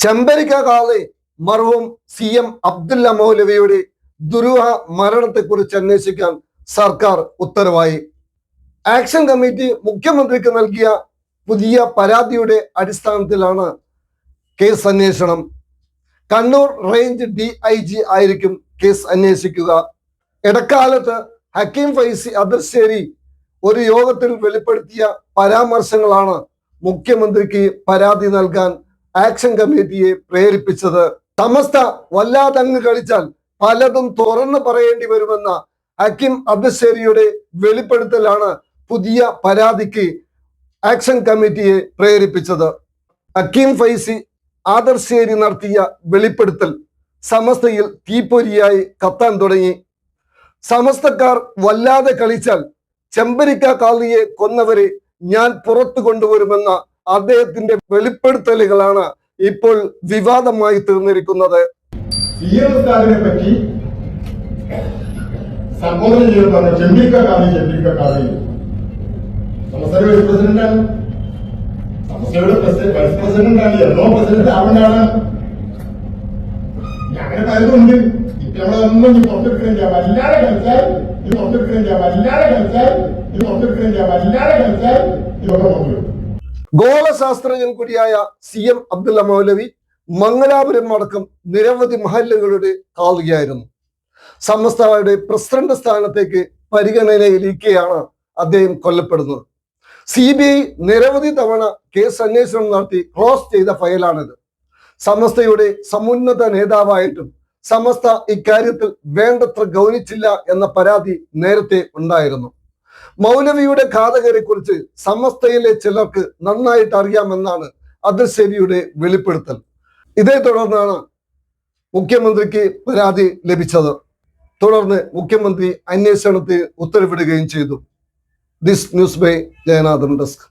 ചെമ്പരിക്ക കാളി മർഹൂം C M Abdullah മൗലവിയുടെ ദുരൂഹ മരണത്തെക്കുറിച്ച് അന്വേഷിക്കാൻ സർക്കാർ ഉത്തരവായി. ആക്ഷൻ കമ്മിറ്റി മുഖ്യമന്ത്രിക്ക് നൽകിയ പുതിയ പരാതിയുടെ അടിസ്ഥാനത്തിലാണ് കേസ് അന്വേഷണം. Kannur range D I G ആയിരിക്കും കേസ് അന്വേഷിക്കുക. ഇടക്കാലത്ത് ഹക്കീം ഫൈസി അതിർശ്ശേരി ഒരു യോഗത്തിൽ വെളിപ്പെടുത്തിയ പരാമർശങ്ങളാണ് മുഖ്യമന്ത്രിക്ക് പരാതി നൽകാൻ ആക്ഷൻ കമ്മിറ്റിയെ പ്രേരിപ്പിച്ചത്. സമസ്ത വല്ലാതങ്ങ് കളിച്ചാൽ പലതും തുറന്നു പറയേണ്ടി വരുമെന്ന അക്കിം അബ്ദുശ്ശേരിയുടെ വെളിപ്പെടുത്തലാണ് പുതിയ പരാതിക്ക് ആക്ഷൻ കമ്മിറ്റിയെ പ്രേരിപ്പിച്ചത്. അക്കിം ഫൈസി ആദർശേരി നടത്തിയ വെളിപ്പെടുത്തൽ സമസ്തയിൽ തീപ്പൊരിയായി കത്താൻ തുടങ്ങി. സമസ്തക്കാർ വല്ലാതെ കളിച്ചാൽ ചെമ്പരിക്ക കാളിയെ കൊന്നവരെ ഞാൻ പുറത്തു കൊണ്ടുവരുമെന്ന അദ്ദേഹത്തിന്റെ വെളിപ്പെടുത്തലുകളാണ് ഇപ്പോൾ വിവാദമായി തീർന്നിരിക്കുന്നത്. പറ്റി സംബോധന ചെയ്ത് പറഞ്ഞ ചെമ്പിക്ക കാളി പ്രസിഡന്റാണ് എന്നോ പ്രസിഡന്റ് ആവേണ്ടാണ്. അങ്ങനെ പലതുണ്ട് നമ്മളൊന്നും ഈ പുറത്തെടുക്കണില്ല വല്ലാതെ കളിച്ചാൽ ഇത് പുറത്തെടുക്കണില്ല വല്ലാതെ കളിച്ചാൽ ഈ പുറത്തെടുക്കണില്ല വല്ലാതെ കളിച്ചാൽ ഇതൊക്കെ പുറത്തെടുക്കും ഗോളശാസ്ത്രജ്ഞൻ കൂടിയായ സി എം അബ്ദുള്ള മൗലവി മംഗലാപുരം അടക്കം നിരവധി മഹല്ലുകളുടെ കാളുകയായിരുന്നു സമസ്തയുടെ പ്രസിഡന്റ് സ്ഥാനത്തേക്ക് പരിഗണനയിലിരിക്കെയാണ് അദ്ദേഹം കൊല്ലപ്പെടുന്നത്. സി ബി ഐ നിരവധി തവണ കേസ് അന്വേഷണം നടത്തി ക്ലോസ് ചെയ്ത ഫയലാണിത്. സമസ്തയുടെ സമുന്നത നേതാവായിട്ടും സമസ്ത ഇക്കാര്യത്തിൽ വേണ്ടത്ര ഗൗനിച്ചില്ല എന്ന പരാതി നേരത്തെ ഉണ്ടായിരുന്നു. മൗലവിയുടെ ഘാതകരെ കുറിച്ച് സമസ്തയിലെ ചിലർക്ക് നന്നായിട്ട് അറിയാമെന്നാണ് അതിർശേരിയുടെ വെളിപ്പെടുത്തൽ. ഇതേ തുടർന്നാണ് മുഖ്യമന്ത്രിക്ക് പരാതി ലഭിച്ചത്. തുടർന്ന് മുഖ്യമന്ത്രി അന്വേഷണത്തിന് ഉത്തരവിടുകയും ചെയ്തു. This news by Jayanathan desk